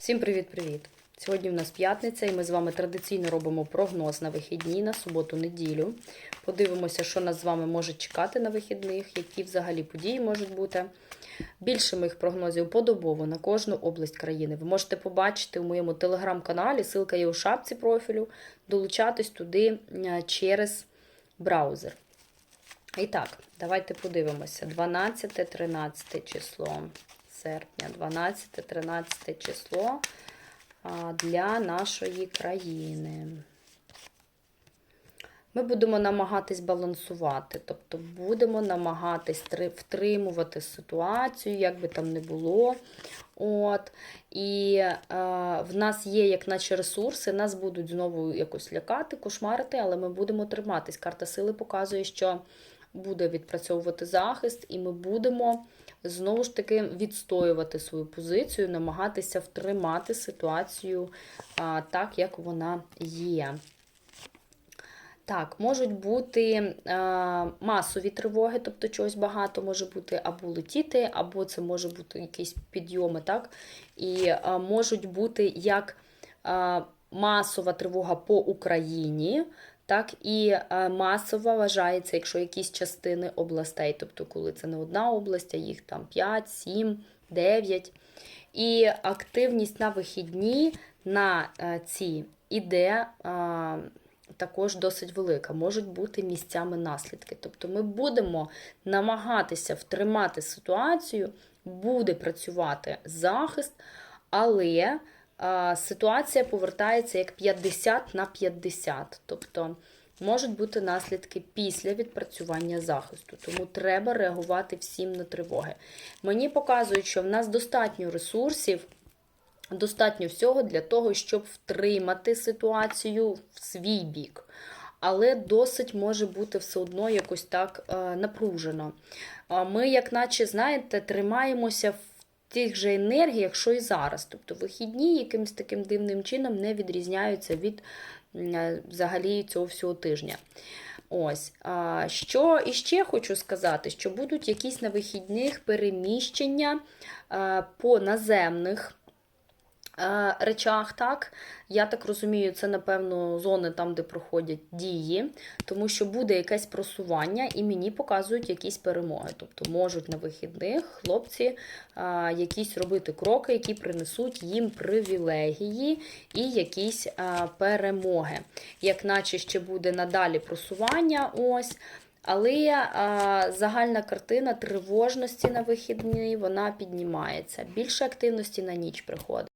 Всім привіт-привіт! Сьогодні в нас п'ятниця, і ми з вами традиційно робимо прогноз на вихідні на суботу-неділю. Подивимося, що нас з вами може чекати на вихідних, які взагалі події можуть бути. Більше моїх прогнозів подобово на кожну область країни. Ви можете побачити у моєму телеграм-каналі, ссылка є у шапці профілю, долучатись туди е, через браузер. І так, давайте подивимося. 12-13 число серпня, 12-13 число для нашої країни. Ми будемо намагатись балансувати, тобто будемо намагатись втримувати ситуацію, як би там не було. От. І е, в нас є, як наче ресурси, нас будуть знову якось лякати, кошмарити, але ми будемо триматись. Карта сили показує, що буде відпрацьовувати захист, і ми будемо знову ж таки відстоювати свою позицію, намагатися втримати ситуацію а, так, як вона є. Так, можуть бути е, масові тривоги, тобто чогось багато може бути або летіти, або це може бути якісь підйоми, так? І е, можуть бути як е, масова тривога по Україні, так і е, масова вважається, якщо якісь частини областей, тобто коли це не одна область, а їх там 5, 7, 9. І активність на вихідні на е, ці іде. е, також досить велика, можуть бути місцями наслідки. Тобто ми будемо намагатися втримати ситуацію, буде працювати захист, але ситуація повертається як 50 на 50. Тобто можуть бути наслідки після відпрацювання захисту. Тому треба реагувати всім на тривоги. Мені показують, що в нас достатньо ресурсів. Достатньо всього для того, щоб втримати ситуацію в свій бік. Але досить може бути все одно якось так е, напружено. Ми, як наче, знаєте, тримаємося в тих же енергіях, що і зараз. Тобто вихідні якимось таким дивним чином не відрізняються від е, взагалі цього всього тижня. Ось, що іще хочу сказати, що будуть якісь на вихідних переміщення по наземних речах, так. Я так розумію, це, напевно, зони там, де проходять дії, тому що буде якесь просування, і мені показують якісь перемоги. Тобто можуть на вихідних хлопці е, якісь робити кроки, які принесуть їм привілегії і якісь е, перемоги. Як наче ще буде надалі просування. ось. Але а, загальна картина тривожності на вихідні вона піднімається. Більше активності на ніч приходить.